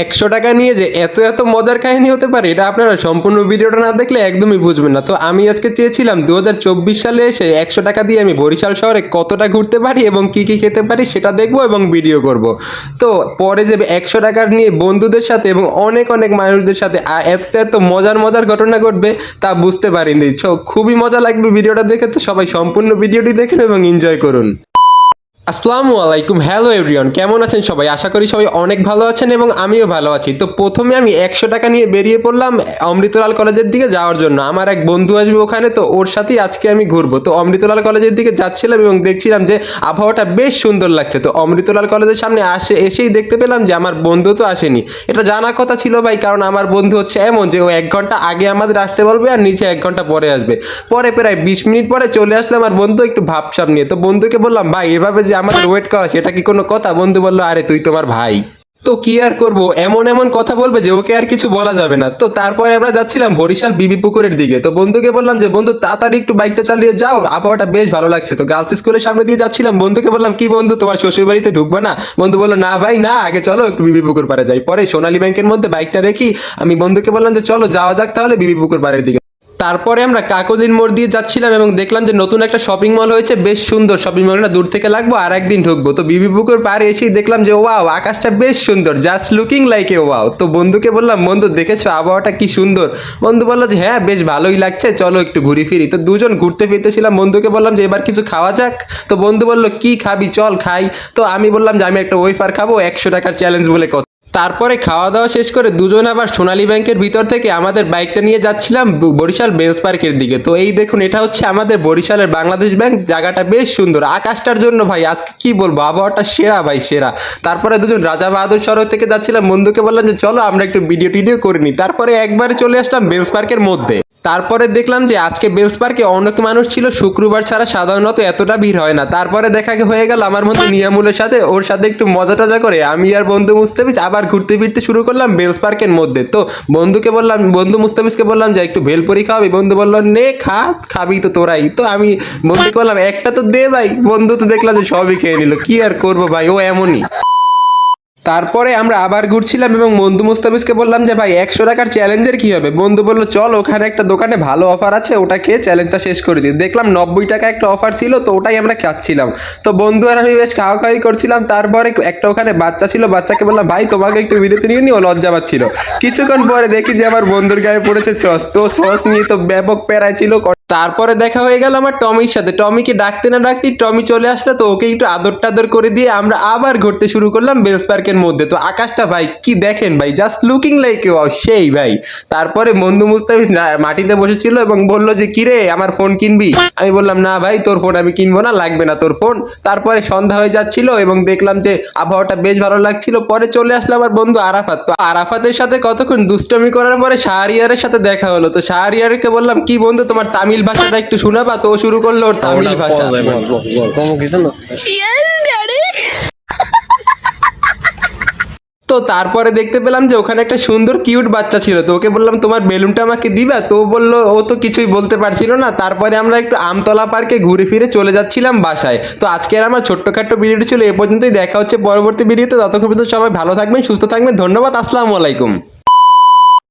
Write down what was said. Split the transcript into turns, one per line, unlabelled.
একশো টাকা নিয়ে যে এত এত মজার কাহিনী হতে পারে, এটা আপনারা সম্পূর্ণ ভিডিওটা না দেখলে একদমই বুঝবেন না। তো আমি আজকে চেয়েছিলাম দু হাজার চব্বিশ সালে এসে একশো টাকা দিয়ে আমি বরিশাল শহরে কতটা ঘুরতে পারি এবং কি কি খেতে পারি সেটা দেখব এবং ভিডিও করব। তো পরে যে একশো টাকার নিয়ে বন্ধুদের সাথে এবং অনেক অনেক মানুষদের সাথে এত এত মজার মজার ঘটনা ঘটবে তা বুঝতে পারিনি। খুবই মজা লাগবে ভিডিওটা দেখে, তো সবাই সম্পূর্ণ ভিডিওটি দেখুন এবং এনজয় করুন। আসসালামু আলাইকুম, হ্যালো এভরিওয়ান, কেমন আছেন সবাই? আশা করি সবাই অনেক ভালো আছেন এবং আমিও ভালো আছি। তো প্রথমে আমি একশো টাকা নিয়ে বেরিয়ে পড়লাম অমৃতলাল কলেজের দিকে যাওয়ার জন্য। আমার এক বন্ধু আসবে ওখানে, তো ওর সাথেই আজকে আমি ঘুরবো। তো অমৃতলাল কলেজের দিকে যাচ্ছিলাম এবং দেখছিলাম যে আবহাওয়াটা বেশ সুন্দর লাগছে। তো অমৃতলাল কলেজের সামনে আসে, এসেই দেখতে পেলাম যে আমার বন্ধু তো আসেনি। এটা জানা কথা ছিল ভাই, কারণ আমার বন্ধু হচ্ছে এমন যে ও এক ঘণ্টা আগে আমাদের আসতে বলবে আর নিচে এক ঘণ্টা পরে আসবে। পরে প্রায় বিশ মিনিট পরে চলে আসলে আমার বন্ধু একটু ভাবসাব নিয়ে। তো বন্ধুকে বললাম, ভাই, এভাবে যে আমাদের ওয়েট করা, সেটা কি কোনো কথা? বন্ধু বলল, আরে তুই তোমার ভাই। তো কি আর করব? এমন এমন কথা বলবে যে ওকে আর কিছু বলা যাবে না। তো তারপরে আমরা যাচ্ছিলাম বরিশাল বিবি পুকুরের দিকে। তো বন্ধুকে বললাম যে, বন্ধু, তাড়াতাড়ি একটু বাইকটা চালিয়ে যাও, আবহাওয়াটা বেশ ভালো লাগছে। তো গার্লস স্কুলের সামনে দিয়ে যাচ্ছিলাম। বন্ধুকে বললাম, কি বন্ধু, তোমার শ্বশুর বাড়িতে ঢুকবো না? বন্ধু বলল, না ভাই, না, আগে চলো একটু বিবি পুকুর পাড়ে যাই। পরে সোনালী ব্যাংকের মধ্যে বাইকটা রেখি আমি বন্ধুকে বললাম যে, চলো, যাওয়া যাক তাহলে বিবি পুকুর পাড়ের দিকে। তারপরে আমরা কাকদিন মোড় দিয়ে যাচ্ছিলাম এবং দেখলাম যে নতুন একটা শপিং মল হয়েছে, বেশ সুন্দর। শপিং মলটা দূর থেকে লাগবো, আর একদিন ঢুকবো। তো বিবি পুকুর পাড়ে এসেই দেখলাম যে, ওয়াও, আকাশটা বেশ সুন্দর just looking like a wow তো বন্ধুকে বললাম, বন্ধু, দেখেছ আবহাওয়াটা কি সুন্দর? বন্ধু বলল যে হ্যাঁ বেশ ভালোই লাগছে, চলো একটু ঘুরি ফিরি। তো দুজন ঘুরতে ফিরতেছিলাম, বন্ধুকে বললাম যে, এবার কিছু খাওয়া যাক। তো বন্ধু বলল, কি খাবি? চল খাই। তো আমি বললাম যে, আমি একটা ওয়েফার খাব, একশো টাকার চ্যালেঞ্জ বলে কথা তারপরে খাওয়া দাওয়া শেষ করে দুজন আবার সোনালী ব্যাংকের ভিতর থেকে আমাদের বাইকটা নিয়ে যাচ্ছিলাম বরিশাল বেলস পার্কের দিকে। তো এই দেখুন, এটা হচ্ছে আমাদের বরিশালের বাংলাদেশ ব্যাংক। জায়গাটা বেশ সুন্দর। আকাশটার জন্য ভাই, আজকে কি বলব? আবহাওয়াটা সেরা ভাই, সেরা। তারপরে দুজন রাজা বাহাদুর সড়ক থেকে যাচ্ছিলাম। বন্ধুকে বললাম যে, চলো আমরা একটু ভিডিও টিডিও করে নিই। তারপরে একবারে চলে আসলাম বেলস পার্কের মধ্যে। তারপরে দেখলাম যে আজকে বেলস পার্কে অনেক মানুষ ছিল, শুক্রবার ছাড়া সাধারণত এতটা ভিড় হয় না। তারপরে দেখা হয়ে গেল আমার বন্ধু নিয়ামুলের সাথে, ওর সাথে একটু মজা টজা করে আমি আর বন্ধু মুস্তাফিজ আবার ঘুরতে ফিরতে শুরু করলাম বেলস পার্কের মধ্যে। তো বন্ধুকে বললাম, বন্ধু মুস্তাফিজকে বললাম যে, একটু ভেলপুরি খাওয়াবি? বন্ধু বলল, নে, খা, খাবি তো তোরাই। তো আমি বন্ধুকে বললাম, একটা তো দে ভাই। বন্ধু তো দেখলাম যে সবই খেয়ে নিল। কি আর করব ভাই, ও এমনই। তারপরে আমরা আবার ঘুরছিলাম এবং বন্ধু মুস্তাফিজকে বললাম যে, ভাই, একশো টাকার চ্যালেঞ্জের কি হবে? বন্ধু বলল, চল, ওখানে একটা দোকানে ভালো অফার আছে, ওটা খেয়ে চ্যালেঞ্জটা শেষ করে দিই। দেখলাম নব্বই টাকা একটা অফার ছিল, তো ওটাই আমরা খাচ্ছিলাম। তো বন্ধু আর আমি বেশ খাওয়া খাওয়াই করছিলাম। তারপরে একটা ওখানে বাচ্চা ছিল, বাচ্চাকে বললাম, ভাই, তোমাকে একটু বিরতি নিয়ে নিও, লজ্জা পাচ্ছিল। কিছুক্ষণ পরে দেখি যে, আমার বন্ধুর গায়ে পড়েছে সস। তো সস নিয়ে তো ব্যাপক প্যারায় ছিল তারপরে দেখা হয়ে গেল আমার টমির সাথে। টমিকে ডাকতে না ডাকতেই টমি চলে আসলো, তো ওকে একটু আদর টাদর করে দিয়ে আমরা আবার ঘুরতে শুরু করলাম বেলস পার্কের মধ্যে। তো আকাশটা ভাই, কি দেখেন ভাই? জাস্ট লুকিং লাইক ওয়াও সেই ভাই। তারপরে বন্ধু মুস্তাফিজ মাটিতে বসেছিল এবং বলল যে কিরে আমার ফোন কিনবি? আমি বললাম, না ভাই, তোর ফোন আমি কিনবো না, লাগবে না তোর ফোন তারপরে সন্ধ্যা হয়ে যাচ্ছিল এবং দেখলাম যে, আবহাওয়াটা বেশ ভালো লাগছিল। পরে চলে আসলো আমার বন্ধু আরাফাত। তো আরাফাতের সাথে কতক্ষণ দুষ্টমি করার পরে শাহরিয়ারের সাথে দেখা হলো। তো শাহরিয়ারকে বললাম, কি বন্ধু, তোমার তামিল ভাষাটা একটু শোনাবা তো ও শুরু করল ওর তামিল ভাষা। তো তারপরে দেখতে পেলাম যে ওখানে একটা সুন্দর কিউট বাচ্চা ছিল। তো ওকে বললাম তোমার বেলুনটা আমাকে দিবা? তো বলল ও তো কিছুই বলতে পারছিল না। তারপরে আমরা একটু আমতলা পার্কে ঘুরে ফিরে চলে যাচ্ছিলাম বাসায়। তো আজকের আমার ছোট্টখাট্ট ভিডিওটি ছিল এ পর্যন্তই। দেখা হচ্ছে পরবর্তী ভিডিওতে। ততক্ষণ পর্যন্ত সবাই ভালো থাকবেন সুস্থ থাকবেন। ধন্যবাদ আসসালামু আলাইকুম।